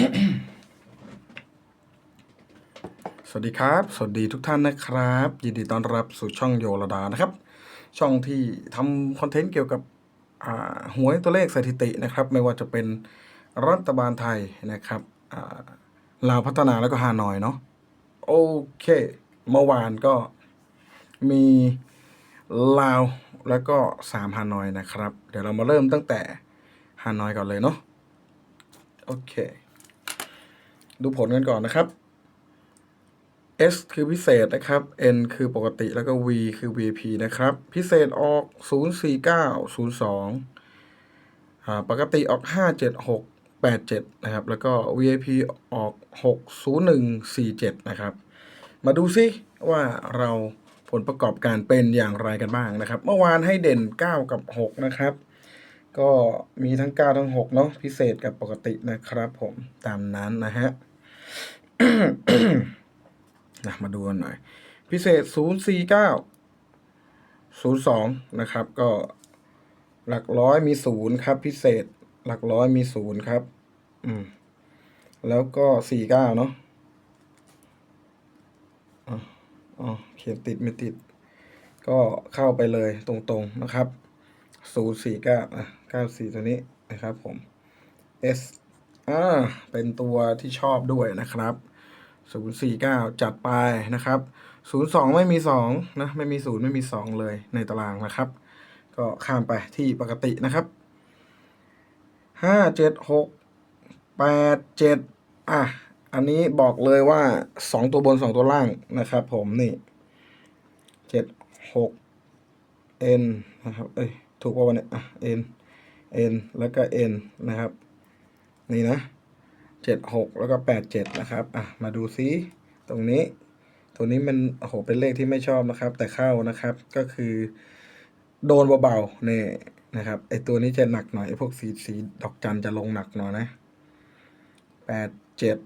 สวัสดีครับ สวัสดีทุกท่านนะครับ ยินดีต้อนรับสู่ช่องโยระดานะครับ ช่องที่ทำคอนเทนต์เกี่ยวกับหวยตัวเลขสถิตินะครับ ไม่ว่าจะเป็นรัฐบาลไทยนะครับลาวพัฒนาแล้วก็ฮานอยเนาะโอเค เมื่อวานก็มีลาวแล้วก็สามฮานอยนะครับ เดี๋ยวเรามาเริ่มตั้งแต่ฮานอยก่อนเลยเนาะโอเค ดูผลกันก่อนนะครับ S คือพิเศษนะครับ N คือปกติแล้วก็ V คือ VIP นะครับ พิเศษออก 04902อ่าปกติออก 57687 นะครับ แล้วก็ VIP ออก 60147 นะครับ มาดูซิว่าเราผลประกอบการเป็นอย่างไรกันบ้างนะครับ เมื่อวานให้เด่น 9 กับ 6 นะครับ ก็มีทั้ง 9 ทั้ง 6 เนาะพิเศษกับปกตินะครับผมตามนั้นนะฮะ นะมาดูกันหน่อย พิเศษ 049 02 นะครับ ก็หลักร้อยมีศูนย์ครับ พิเศษหลักร้อยมีศูนย์ครับ อืม แล้วก็ 49 เนาะอ๋ออ๋อเขียนติดไม่ติด ก็เข้าไปเลยตรงๆนะครับ 049อะ94 ตัวนี้นะครับผม S อ่าเป็นตัวที่ชอบด้วยนะครับศูนย์สี่เก้าจัดไปนะครับศูนย์สองไม่มีสองนะ ไม่มีศูนย์ไม่มีสองเลยในตารางนะครับ ก็ข้ามไปที่ปกตินะครับห้าเจ็ดหกแปดเจ็ดอะ อันนี้บอกเลยว่าสองตัวบนสองตัวล่างนะครับผมนี่เจ็ดหก n นะครับ เอ้ย ถูกป่าวเนี่ย อะ n n แล้วก็ n นะครับ นี่นะเจ็ดหกแล้วก็แปดเจ็ดนะครับ อะ มาดูซิ ตรงนี้ ตัวนี้มันโอ้โหเป็นเลขที่ไม่ชอบนะครับ แต่เข้านะครับ ก็คือ โดนเบาๆเนี่ยนะครับ ไอตัวนี้จะหนักหน่อยไอพวกสีสีดอกจันจะลงหนักหน่อยนะแปดเจ็ด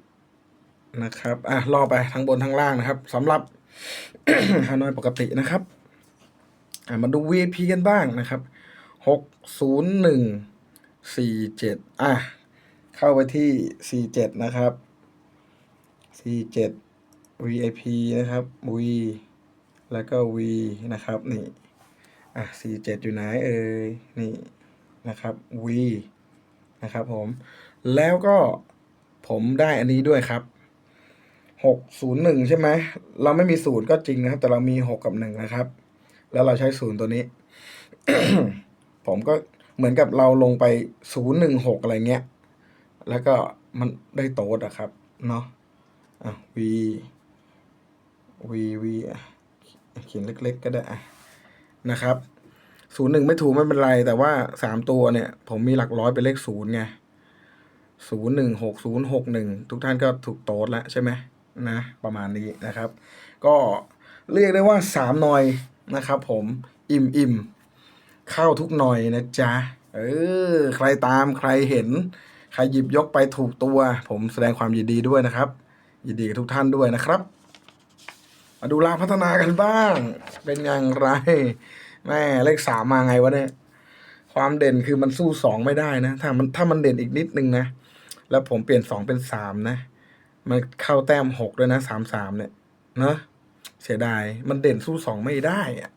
นะครับ อะล่อไปทั้งบนทั้งล่างนะครับสำหรับฮานอยปกตินะครับ อะมาดู VIP กันบ้างนะครับหกศูนย์หนึ่งสี่เจ็ดอะ เข้าไปที่ C7 นะครับ C7 VIP นะครับ V แล้วก็ V นะครับ นี่อะ C7 อยู่ไหนเอ่ยนี่นะครับ V นะครับผม แล้วก็ผมได้อันนี้ด้วยครับ 601 ใช่ไหม เราไม่มีศูนย์ก็จริงนะครับ แต่เรามี6กับ1นะครับ แล้วเราใช้ศูนย์ตัวนี้ ผมก็เหมือนกับเราลงไป 016 อะไรเงี้ย แล้วก็มันได้โต๊ดอะครับ เนาะอะ v v v เขียนเล็ก ๆ ก็ได้อะนะครับศูนย์หนึ่งไม่ถูกไม่เป็นไร แต่ว่าสามตัวเนี่ย ผมมีหลักร้อยเป็นเลขศูนย์ไงศูนย์หนึ่งหกศูนย์หกหนึ่งทุกท่านก็ถูกโต๊ดแล้วใช่ไหมนะ ประมาณนี้นะครับ ก็เรียกได้ว่าสามหน่อยนะครับ ผมอิ่มอิ่มเข้าทุกหน่อยนะจ๊ะ เออ ใครตามใครเห็น ใครหยิบยกไปถูกตัว ผมแสดงความยินดีด้วยนะครับ ยินดีกับทุกท่านด้วยนะครับ มาดูลาพัฒนากันบ้าง เป็นอย่างไร แม่เลขสามมาไงวะเนี่ย ความเด่นคือมันสู้สองไม่ได้นะ ถ้ามันถ้ามันเด่นอีกนิดนึงนะ แล้วผมเปลี่ยนสองเป็นสามนะ มันเข้าแต้มหกด้วยนะสามสามเนี่ยเนอะเสียดาย มันเด่นสู้สองไม่ได้อะ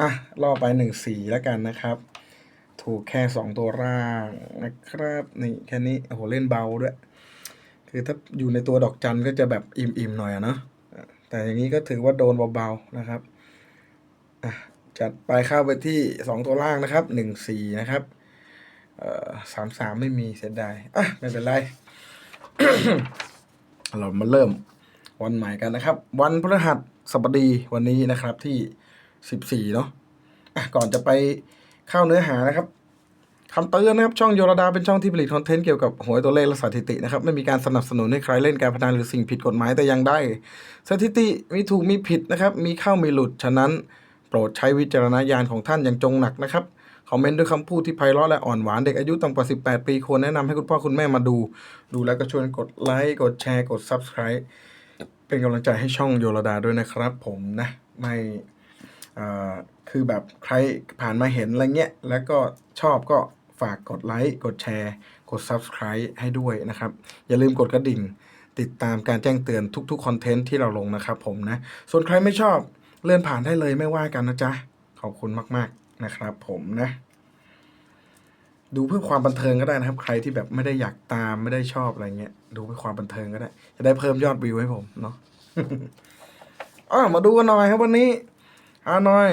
อะล่อไปหนึ่งสี่แล้วกันนะครับ ถูกแค่สองตัวร่างนะครับนี่แค่นี้โอ้โหเล่นเบาด้วย คือถ้าอยู่ในตัวดอกจันก็จะแบบอิ่มๆหน่อยอะเนาะแต่อย่างนี้ก็ถือว่าโดนเบาๆนะครับจัดไปเข้าไปที่สองตัวล่างนะครับหนึ่งสี่นะครับสามสามไม่มีเสียดายอะไม่เป็นไร เรามาเริ่มวันใหม่กันนะครับ วันพฤหัสบดีวันนี้นะครับที่สิบสี่เนาะอะก่อนจะไปเข้าเนื้อหานะครับ คำเตือนนะครับช่องโยรดาเป็นช่องที่ผลิตคอนเทนต์เกี่ยวกับหวยตัวเลขและสถิตินะครับไม่มีการสนับสนุนให้ใครเล่นการพนันหรือสิ่งผิดกฎหมายแต่อย่างใดสถิติมีถูกมีผิดนะครับมีเข้ามีหลุดฉะนั้น โปรดใช้วิจารณญาณของท่านอย่างจงหนักนะครับคอมเมนต์ด้วยคำพูดที่ไพเราะและอ่อนหวานเด็กอายุต่ำกว่า 18 ปีควรแนะนำให้คุณพ่อคุณแม่มาดู ดูแล้วก็ชวนกดไลค์กดแชร์กด Subscribe เป็นกำลังใจให้ช่องโยรดาด้วยนะครับ ผมนะไม่เอ่อคือแบบใครผ่านมาเห็นอะไรเงี้ยแล้วก็ชอบก็ ฝากกดไลค์กดแชร์ กด Subscribe ให้ด้วยนะครับ อย่าลืมกดกระดิ่ง ติดตามการแจ้งเตือนทุกๆคอนเทนต์ที่เราลงนะครับผมนะ ส่วนใครไม่ชอบเลื่อนผ่านได้เลยไม่ว่ากันนะจ๊ะ ขอบคุณมากๆนะครับผมนะ ดูเพื่อความบันเทิงก็ได้นะครับ ใครที่แบบไม่ได้อยากตามไม่ได้ชอบอะไรเงี้ย ดูเพื่อความบันเทิงก็ได้ จะได้เพิ่มยอดวิวให้ผมเนาะอ่ามาดูกันหน่อยครับวันนี้อาหน่อย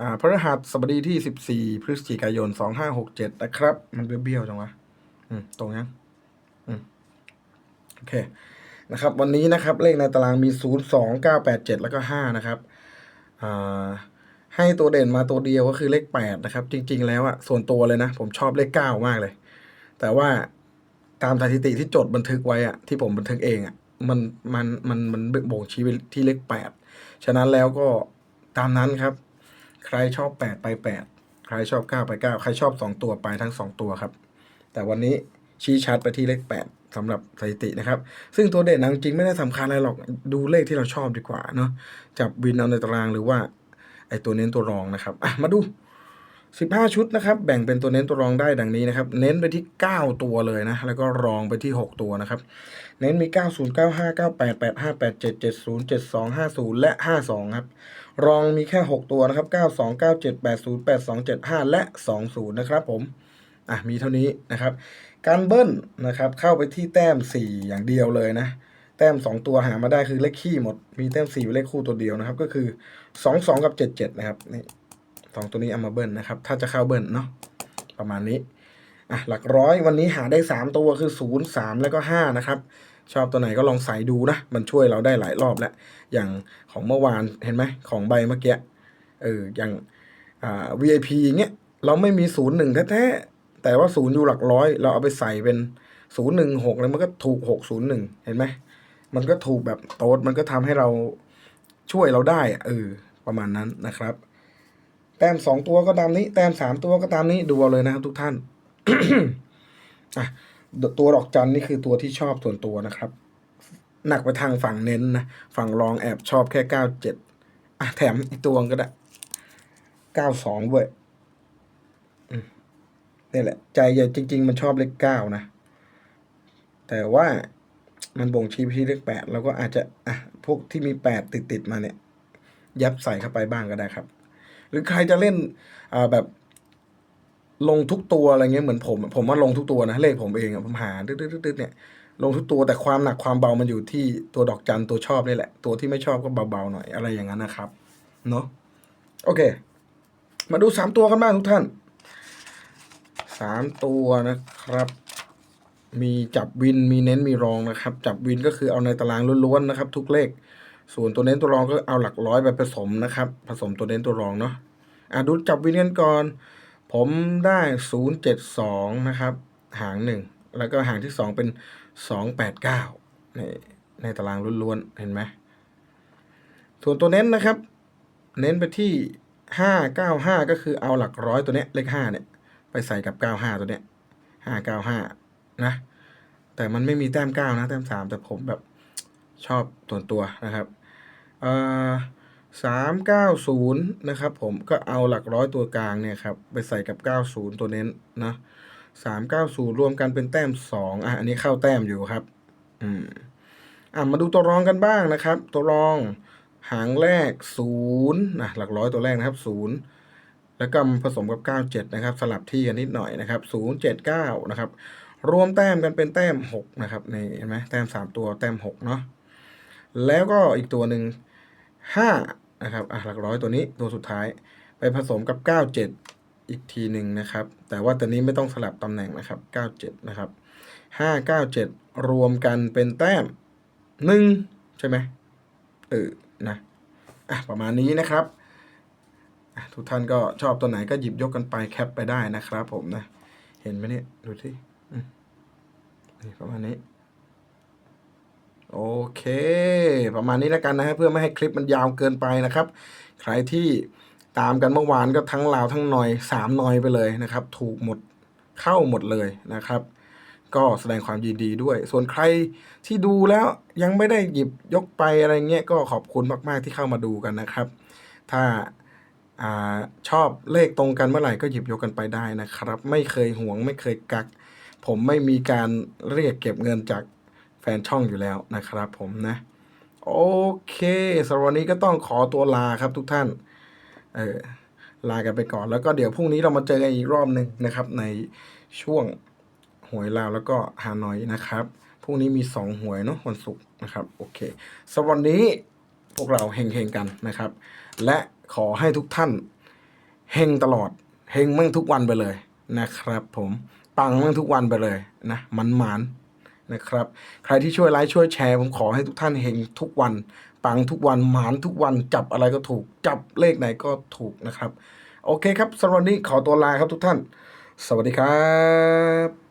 อ่าพฤหัสบดีที่14พฤศจิกายน2567นะครับ มันเบี้ยวๆจังวะอืมตรงยังอืมโอเคนะครับ วันนี้นะครับ เลขในตารางมี0 2 9 8 7แล้วก็5นะครับอ่าให้ตัวเด่นมาตัวเดียวก็คือเลข8นะครับ จริง ๆ แล้วอะส่วนตัวเลยนะ ผมชอบเลข9มากเลย แต่ว่าตามสถิติที่จดบันทึกไว้อะที่ผมบันทึกเองอะมันมันมันมันบ่งชี้ไปที่เลข8ฉะนั้นแล้วก็ตามนั้นครับ ใครชอบ 8 ไป 8 ใครชอบ 9 ไป 9 ใครชอบ 2 ตัวไปทั้ง 2 ตัวครับ แต่วันนี้ชี้ชัดไปที่เลข 8สำหรับสถิตินะครับ ซึ่งตัวเด่นนะจริงๆไม่ได้สำคัญอะไรหรอกดูเลขที่เราชอบดีกว่าเนาะจับวินเอาในตารางหรือว่าไอตัวเน้นตัวรองนะครับอะมาดู 15 ชุดนะครับ แบ่งเป็นตัวเน้นตัวรองได้ดังนี้นะครับ เน้นไปที่ 9 ตัวเลยนะ แล้วก็รองไปที่ 6 ตัวนะครับ เน้นมี 90 95 98 85 87 70 72 50 และ 52 ครับ รองมีแค่ 6 ตัวนะครับ 92 97 80 82 75 และ 20 นะครับผม อะ มีเท่านี้นะครับ การเบิ้ลนะครับ เข้าไปที่แต้ม 4 อย่างเดียวเลยนะ แต้ม 2 ตัวหามาได้คือเลขขี้หมด มีแต้ม4เป็นเลขคู่ตัวเดียวนะครับ ก็คือ 2 2 กับ 7 7 นะครับ นี่สองตัวนี้เอามาเบิ้ลนะครับ ถ้าจะเข้าเบิ้ลเนาะ ประมาณนี้ อะ หลักร้อยวันนี้หาได้ 3 ตัวคือ 0 3 แล้วก็ 5 นะครับ ชอบตัวไหนก็ลองใส่ดูนะ มันช่วยเราได้หลายรอบแล้ว อย่างของเมื่อวานเห็นไหมของใบเมื่อกี้ เออ อย่างอ่า VIP อย่างเงี้ย เราไม่มี0 1แท้ๆ แต่ว่า0อยู่หลักร้อย เราเอาไปใส่เป็น0 1 6แล้วมันก็ถูก6 0 1เห็นไหม มันก็ถูกแบบโต๊ด มันก็ทำให้เราช่วยเราได้ เออ ประมาณนั้นนะครับ แต้มสองตัวก็ตามนี้ แต้มสามตัวก็ตามนี้ ดูเอาเลยนะครับทุกท่าน อะ ตัวดอกจันนี่คือตัวที่ชอบส่วนตัวนะครับ หนักไปทางฝั่งเน้นนะ ฝั่งรองแอบชอบแค่เก้าเจ็ดอะแถมอีกตัวก็ได้เก้าสองด้วยนี่แหละ ใจใหญ่จริง ๆ มันชอบเลขเก้านะ แต่ว่ามันบ่งชี้ไปที่เลขแปดเราก็อาจจะอะพวกที่มีแปดติดติดๆมาเนี่ย ยับใส่เข้าไปบ้างก็ได้ครับ หรือใครจะเล่นอ่าแบบ ลงทุกตัวอะไรเงี้ยเหมือนผม ผมว่าลงทุกตัวนะเลขผมเองอะผมหาตึ๊ดๆๆเนี่ย ลงทุกตัวแต่ความหนักความเบามันอยู่ที่ตัวดอกจันตัวชอบนี่แหละ ตัวที่ไม่ชอบก็เบาๆหน่อยอะไรอย่างนั้นนะครับเนาะโอเค มาดูสามตัวกันบ้างทุกท่านสามตัวนะครับ มีจับวินมีเน้นมีรองนะครับ จับวินก็คือเอาในตารางล้วนๆนะครับ ทุกเลข ส่วนตัวเน้นตัวรองก็เอาหลักร้อยไปผสมนะครับ ผสมตัวเน้นตัวรองเนาะอะดูจับวินกันก่อน ผมได้ศูนย์เจ็ดสองนะครับ หางหนึ่งแล้วก็หางที่สองเป็นสองแปดเก้าในในตารางล้วนๆ เห็นไหมส่วนตัวเน้นนะครับ เน้นไปที่ห้าเก้าห้าก็คือเอาหลักร้อยตัวเนี้ยเลขห้าเนี่ย ไปใส่กับเก้าห้าตัวเนี้ยห้าเก้าห้านะ แต่มันไม่มีแต้มเก้านะ แต้มสามแต่ผมแบบชอบส่วนตัวนะครับ เอ่อ สามเก้าศูนย์นะครับผมก็เอาหลักร้อยตัวกลางเนี่ยครับไปใส่กับเก้าศูนย์ตัวเน้นนะสามเก้าศูนย์รวมกันเป็นแต้มสองอะ อันนี้เข้าแต้มอยู่ครับ อืม อะ มาดูตัวรองกันบ้างนะครับ ตัวรองหางแรกศูนย์นะหลักร้อยตัวแรกนะครับศูนย์แล้วก็ผสมกับ 97 นะครับ สลับที่กันนิดหน่อยนะครับ 079 นะครับ รวมแต้มกันเป็นแต้ม 6 นะครับ นี่เห็นไหมแต้ม 3 ตัวแต้ม 6 เนาะแล้วก็อีกตัวหนึ่ง 5นะครับอะหลักร้อยตัวนี้ตัวสุดท้าย ไปผสมกับ 97 อีกทีหนึ่งนะครับ แต่ว่าตัวนี้ไม่ต้องสลับตำแหน่งนะครับ 97 นะครับ 597 รวมกันเป็นแต้ม 1 ใช่ไหมเออนะอะประมาณนี้นะครับทุกท่านก็ชอบตัวไหนก็หยิบยกกันไปแคปไปได้นะครับผมนะ เห็นไหมเนี่ย ดูที่นี่ประมาณนี้ โอเค ประมาณนี้แล้วกันนะฮะเพื่อไม่ให้คลิปมันยาวเกินไปนะครับ ใครที่ตามกันเมื่อวานก็ทั้งลาวทั้งหนอยสามหนอยไปเลยนะครับ ถูกหมดเข้าหมดเลยนะครับ ก็แสดงความยินดีด้วย ส่วนใครที่ดูแล้วยังไม่ได้หยิบยกไปอะไรเงี้ยก็ขอบคุณมากๆที่เข้ามาดูกันนะครับ ถ้าอาชอบเลขตรงกันเมื่อไหร่ก็หยิบยกกันไปได้นะครับ ไม่เคยหวงไม่เคยกัก ผมไม่มีการเรียกเก็บเงินจาก นช่องอยู่แล้วนะครับผมนะ โอเคสำหรับวันนี้ก็ต้องขอตัวลาครับทุกท่าน เออลากันไปก่อน แล้วก็เดี๋ยวพรุ่งนี้เรามาเจอกันอีกรอบหนึ่งนะครับ ในช่วงหวยลาวแล้วก็ฮานอยนะครับพรุ่งนี้มีสองหวยเนาะวันศุกร์นะครับโอเคสำหรับวันนี้พวกเราเฮงๆกันนะครับ และขอให้ทุกท่านเฮงตลอดเฮงมั่งทุกวันไปเลยนะครับ ผมปังมั่งทุกวันไปเลยนะมันหมานๆ นะครับ ใครที่ช่วยไลค์ช่วยแชร์ ผมขอให้ทุกท่านเฮงทุกวัน ปังทุกวันหมานทุกวันจับอะไรก็ถูก จับเลขไหนก็ถูกนะครับ โอเคครับสำหรับวันนี้ขอตัวลาครับทุกท่าน สวัสดีครับ